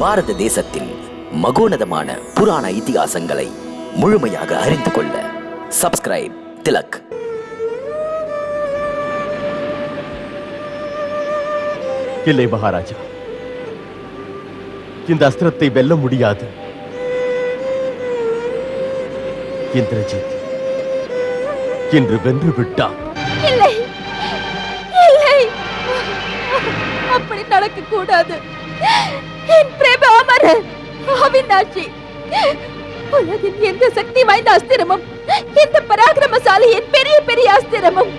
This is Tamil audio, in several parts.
பாரத தேசத்தின் மகோனதமான புராண இதிகாசங்களை முழுமையாக அறிந்து கொள்ள சப்ஸ்கிரைப் திலக். இல்லை மகாராஜா. இந்த அஸ்திரத்தை வெல்ல முடியாது. இந்திரஜித் இன்று வென்று விட்டான். இல்லை இல்லை. அப்படி நடக்க கூடாது என் பிரேம அமரர் அவினாஷி உலகின் எந்த சக்தி வாய்ந்த அஸ்திரமும் எந்த பராக்கிரமசாலியின் பெரிய பெரிய அஸ்திரமும்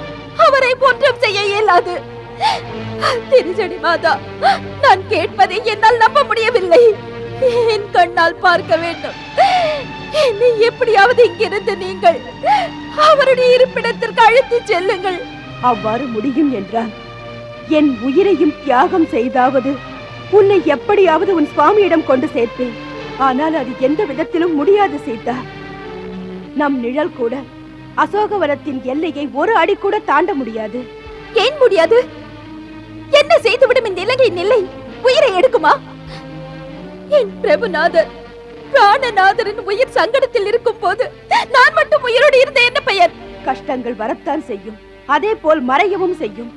அவரை ஒன்றும் செய்ய இயலாது. திருச்செடி மாதா நான் கேட்பதை என்னால் நம்ப முடியவில்லை. என் கண்ணால் பார்க்க வேண்டும். என்னை எப்படியாவது இங்கிருந்து நீங்கள் அவருடைய இருப்பிடத்திற்கு அழைத்துச் செல்லுங்கள். அவ்வாறு முடியும் என்றால் என் உயிரையும் தியாகம் செய்தாவது உன்னை எப்படியாவது உன் சுவாமியிடம் கொண்டு சேர்ப்பேன். ஆனால் அது எந்த விதத்திலும் முடியாது சீதா. நம் நிழல் கூட அசோகவனத்தின் எல்லையை ஒரு அடி கூட தாண்ட முடியாது. ஏன் முடியாது? என்ன செய்துவிடும் இந்த இலங்கை நிலை? உயிரை எடுக்குமா? என் பிரபுநாதர் பிராணநாதரின் உயிர் சங்கடத்தில் இருக்கும் போது நான் மட்டும் உயிரோடு இருந்த என்ன பெயர்? கஷ்டங்கள் வரத்தான் செய்யும். அதே போல் மறையவும் செய்யும்.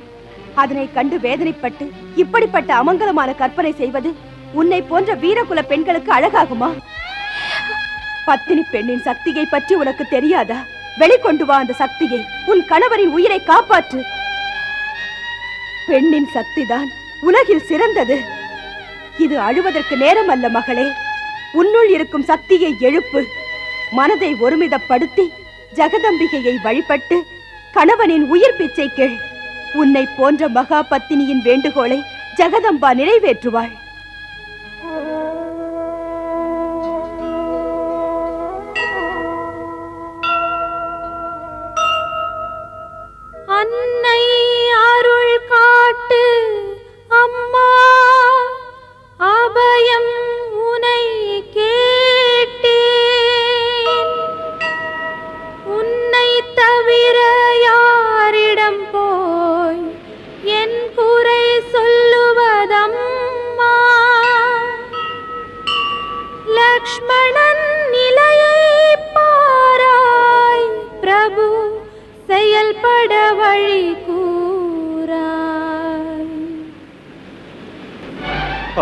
அதனை கண்டு வேதனைப்பட்டு இப்படிப்பட்ட அமங்கலமான கற்பனை செய்வது உன்னை போன்ற வீரகுல பெண்களுக்கு அழகாகுமா? பத்தினி பெண்ணின் சக்தியை பற்றி உனக்கு தெரியாதா? வெளிக்கொண்டு வா அந்த சக்தியை. உன் கணவரின் உயிரை காப்பாற்று. பெண்ணின் சக்திதான் உலகில் சிறந்தது. இது அழுவதற்கு நேரம் அல்ல மகளே. உன்னுள் இருக்கும் சக்தியை எழுப்பு. மனதை ஒருமிதப்படுத்தி ஜெகதம்பிகையை வழிபட்டு கணவனின் உயிர் பிச்சை கேள். உன்னை போன்ற மகா பத்தினியின் வேண்டுகோளை ஜெகதம்பா நிறைவேற்றுவாள்.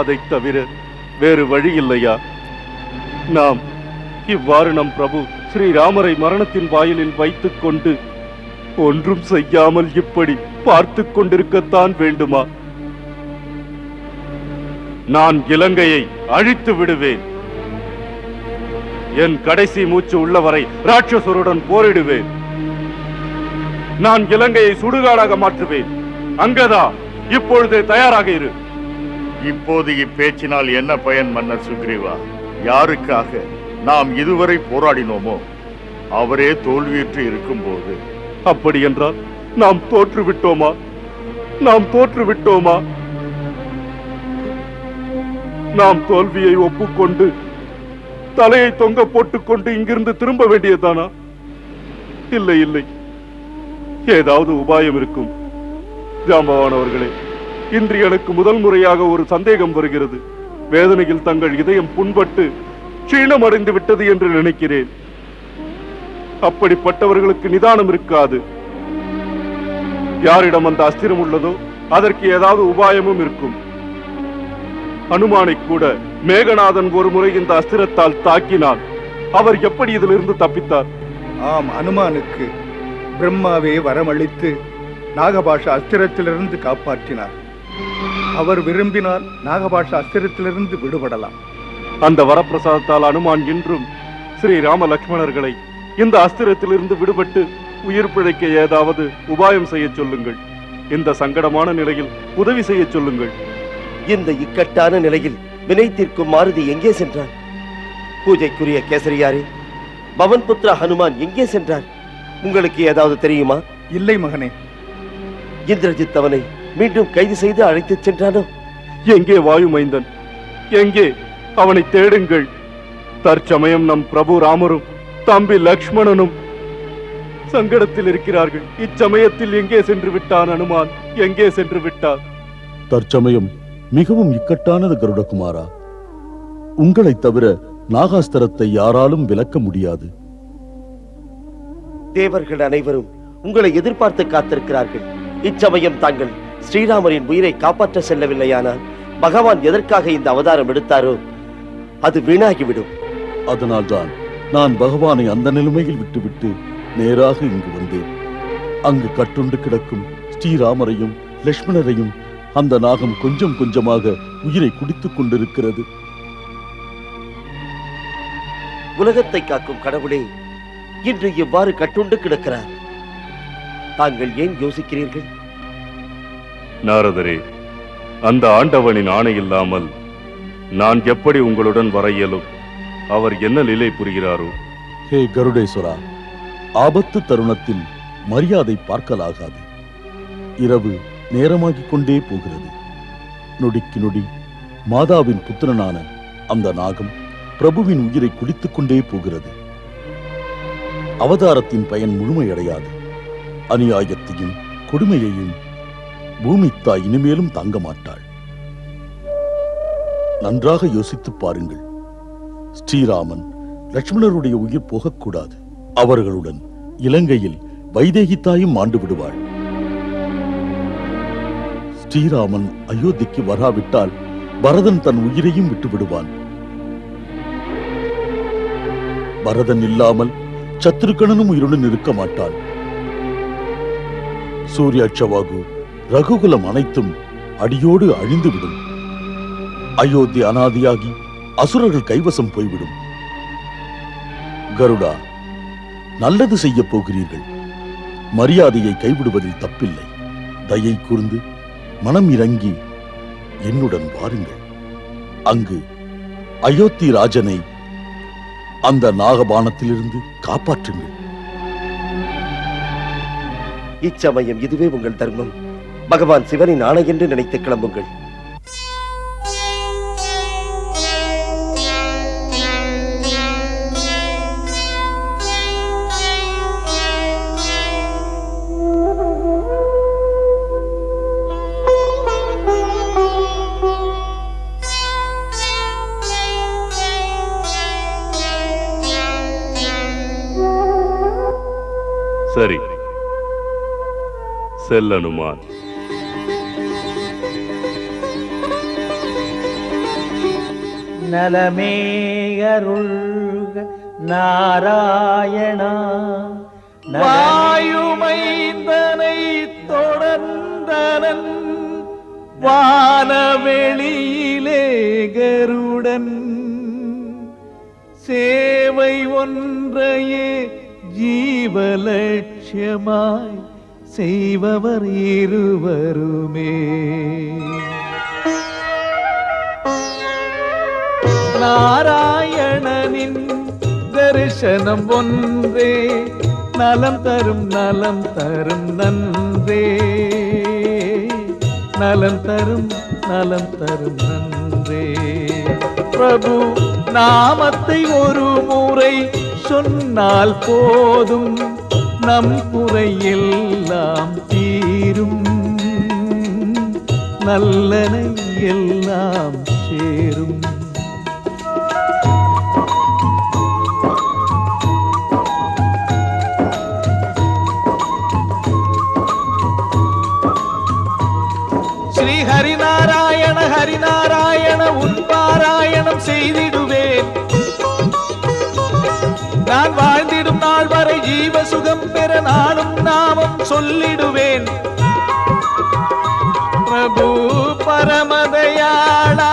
அதை தவிர வேறு வழி இல்லையா நாம் இவ்வாறு நம் பிரபு ஸ்ரீராமரை மரணத்தின் வாயிலில் வைத்துக் கொண்டு ஒன்றும் செய்யாமல் இப்படி பார்த்து கொண்டிருக்கத்தான் வேண்டுமா? நான் இலங்கையை அழித்து விடுவேன். என் கடைசி மூச்சு உள்ளவரை ராட்சசருடன் போரிடுவேன். நான் இலங்கையை சுடுகாடாக மாற்றுவேன். அங்கதா இப்பொழுது தயாராக இரு. இப்போது இப்பேச்சினால் என்ன பயன் மன்னர் சுக்ரீவா? யாருக்காக நாம் இதுவரை போராடினோமோ அவரே தோல்வியுற்று இருக்கும்போது. அப்படி என்றால் நாம் தோற்று விட்டோமா நாம் தோற்று விட்டோமா நாம் தோல்வியை ஒப்புக்கொண்டு தலையை தொங்க போட்டுக்கொண்டு இங்கிருந்து திரும்ப வேண்டியதானா இல்லை இல்லை. ஏதாவது உபாயம் இருக்கும் ஜாம்பவான் அவர்களே. இன்று எனக்கு முதல் முறையாக ஒரு சந்தேகம் வருகிறது. வேதனையில் தங்கள் இதயம் புண்பட்டு க்ஷீணமடைந்து விட்டது என்று நினைக்கிறேன். அப்படிப்பட்டவர்களுக்கு நிதானம் இருக்காது. யாரிடம் அந்த அஸ்திரம் உள்ளதோ அதற்கு ஏதாவது உபாயமும் இருக்கும். அனுமானை கூட மேகநாதன் ஒரு முறை இந்த அஸ்திரத்தால் தாக்கினான். அவர் எப்படி இதிலிருந்து தப்பித்தார்? ஆம் அனுமானுக்கு பிரம்மாவே வரமளித்து நாகபாஷ அஸ்திரத்திலிருந்து காப்பாற்றினார். அவர் விரும்பினால் நாகபாஷ அஸ்திரத்திலிருந்து விடுபடலாம். அந்த வரப்பிரசாதத்தால் அனுமான் இன்றும் ஸ்ரீ ராம லக்ஷ்மணர்களை இந்த அஸ்திரத்திலிருந்து விடுபட்டு உயிர் பிழைக்க ஏதாவது உபாயம் செய்ய சொல்லுங்கள். இந்த சங்கடமான நிலையில் உதவி செய்ய சொல்லுங்கள். இந்த இக்கட்டான நிலையில் வினை தீர்க்கும் மாருதி எங்கே சென்றார்? பூஜைக்குரிய கேசரியாரே பவன் புத்ரா ஹனுமான் எங்கே சென்றார்? உங்களுக்கு ஏதாவது தெரியுமா? இல்லை மகனே. இந்திரஜித் அவனை மீண்டும் கைது செய்து அழைத்துச் சென்றானோ? எங்கே வாயுமைந்தன் எங்கே? அவனை தேடுங்கள். தற்சமயம் நம் பிரபு ராமரும் தம்பி லக்ஷ்மணனும் சங்கடத்தில் இருக்கிறார்கள். இச்சமயத்தில் எங்கே சென்று விட்டான் அனுமான்? எங்கே சென்று விட்டான்? தற்சமயம் மிகவும் இக்கட்டானது கருடகுமாரா. உங்களைத் தவிர நாகாஸ்திரத்தை யாராலும் விலக்க முடியாது. தேவர்கள் அனைவரும் உங்களை எதிர்பார்த்து காத்திருக்கிறார்கள். இச்சமயம் தாங்கள் ஸ்ரீராமரின் உயிரை காப்பாற்ற செல்லவில்லையானால் பகவான் எதற்காக இந்த அவதாரம் எடுத்தாரோ அது வீணாகிவிடும். அதனால்தான் நான் பகவானை அந்த நிலைமையில் விட்டுவிட்டு நேராக இங்கு வந்தேன். அங்கு கட்டுண்டு கிடக்கும் ஸ்ரீராமரையும் லக்ஷ்மணரையும் அந்த நாகம் கொஞ்சம் கொஞ்சமாக உயிரை குடித்துக் கொண்டிருக்கிறது. உலகத்தை காக்கும் கடவுளே இன்று இவ்வாறு கட்டுண்டு கிடக்கிறார். தாங்கள் ஏன் யோசிக்கிறீர்கள்? நாரதரே அந்த ஆண்டவனின் ஆணை இல்லாமல் நான் எப்படி உங்களுடன் வர இயலும்? அவர் என்ன நிலை புரிகிறாரோ? ஹே கருடேஸ்வரா ஆபத்து தருணத்தில் மரியாதை பார்க்கலாகாது. இரவு நேரமாகிக் கொண்டே போகிறது. நொடிக்கு நொடி மாதாவின் புத்திரனான அந்த நாகம் பிரபுவின் உயிரை குடித்துக் கொண்டே போகிறது. அவதாரத்தின் பயன் முழுமையடையாது. அநியாயத்தையும் கொடுமையையும் பூமித்தாய் இனிமேலும் தாங்க மாட்டாள் நன்றாக யோசித்துப் பாருங்கள். ஸ்ரீராமன் லட்சுமணருடைய உயிர் போகக்கூடாது. அவர்களுடன் இலங்கையில் வைதேகி தாயும் மாண்டு விடுவாள். ஸ்ரீராமன் அயோத்திக்கு வராவிட்டால் பரதன் தன் உயிரையும் விட்டு விடுவான். பரதன் இல்லாமல் சத்ருகணனும் உயிருடன் இருக்க மாட்டான் சூர்யாட்சவாகு ரகுகுலம் அனைத்தும் அடியோடு அழிந்துவிடும். அயோத்தி அனாதியாகி அசுரர்கள் கைவசம் போய்விடும். கருடா நல்லது செய்யப் போகிறீர்கள். மரியாதையை கைவிடுவதில் தப்பில்லை. தயை கூர்ந்து மனம் இறங்கி என்னுடன் வாருங்கள். அங்கு அயோத்தி ராஜனை அந்த நாகபானத்திலிருந்து காப்பாற்றுங்கள். இச்சமயம் இதுவே உங்கள் தர்மம். பகவான் சிவனின் ஆணை என்று நினைத்து கிளம்புங்கள். சரி. செல்லனுமான் அனுமான் நலமேயருள்க நாராயணா. வாயுமைந்தனை தொடர்ந்தனன் வானவெளியிலே கருடன். சேவை ஒன்றையே ஜீவலட்சியமாய் செய்பவர் இருவருமே. நாராயணனின் தரிசனம் ஒன்றே. நலம் தரும் நலம் தரும் நன்றே. நலம் தரும் நலம் தரும் நன்றே. பிரபு நாமத்தை ஒரு முறை சொன்னால் போதும். நம் குறையெல்லாம் தீரும். நல்லனை எல்லாம் செய்திடுவேன். நான் வாழ்ந்திடும் நாள் வரை ஜீவ சுகம் பெற நானும் நாமம் சொல்லிடுவேன். பிரபு பரமதயாளா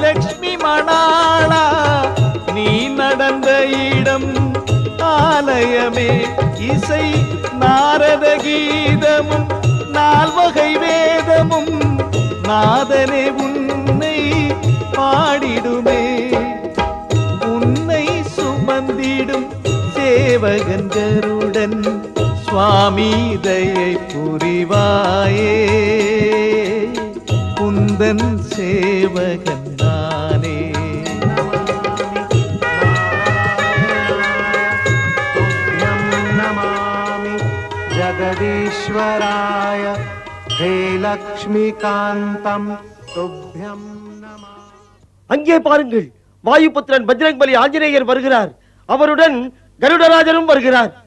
லக்ஷ்மி மணாளா நீ நடந்த இடம் ஆலயமே இசை நாரத கீதமும் நால்வகை வேதமும் நாதனே சுவாமி தயை புரிவாயே. குந்தன் சேவகன் நானே. ஜகதீஸ்வராய ஹே லக்ஷ்மிகாந்தம் துப்யம் அங்கே பாருங்கள் வாயுபுத்திரன் பஜ்ரங் பலி ஆஞ்சநேயர் வருகிறார். அவருடன் கருடராஜனும் வருகிறார்.